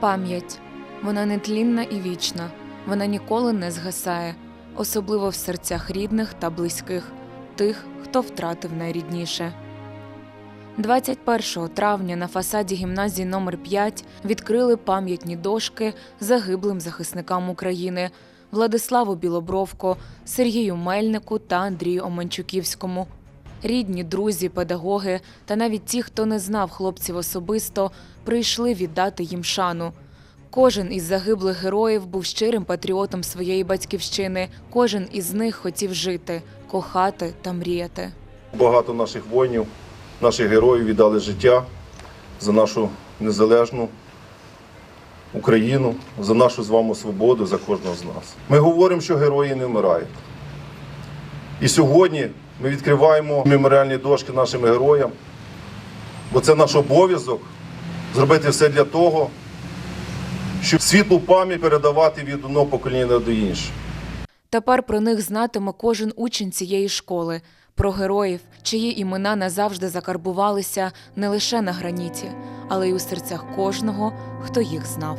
Пам'ять вона нетлінна і вічна, вона ніколи не згасає, особливо в серцях рідних та близьких, тих, хто втратив найрідніше. 21 травня на фасаді гімназії номер 5 відкрили пам'ятні дошки загиблим захисникам України Владиславу Білобровко, Сергію Мельнику та Андрію Оманчуківському. Рідні, друзі, педагоги та навіть ті, хто не знав хлопців особисто, прийшли віддати їм шану. Кожен із загиблих героїв був щирим патріотом своєї батьківщини. Кожен із них хотів жити, кохати та мріяти. Багато наших воїнів, наших героїв віддали життя за нашу незалежну Україну, за нашу з вами свободу, за кожного з нас. Ми говоримо, що герої не вмирають. І сьогодні ми відкриваємо меморіальні дошки нашим героям, бо це наш обов'язок зробити все для того, щоб світлу пам'ять передавати від одного покоління до іншого. Тепер про них знатиме кожен учень цієї школи, про героїв, чиї імена назавжди закарбувалися не лише на граніті, але й у серцях кожного, хто їх знав.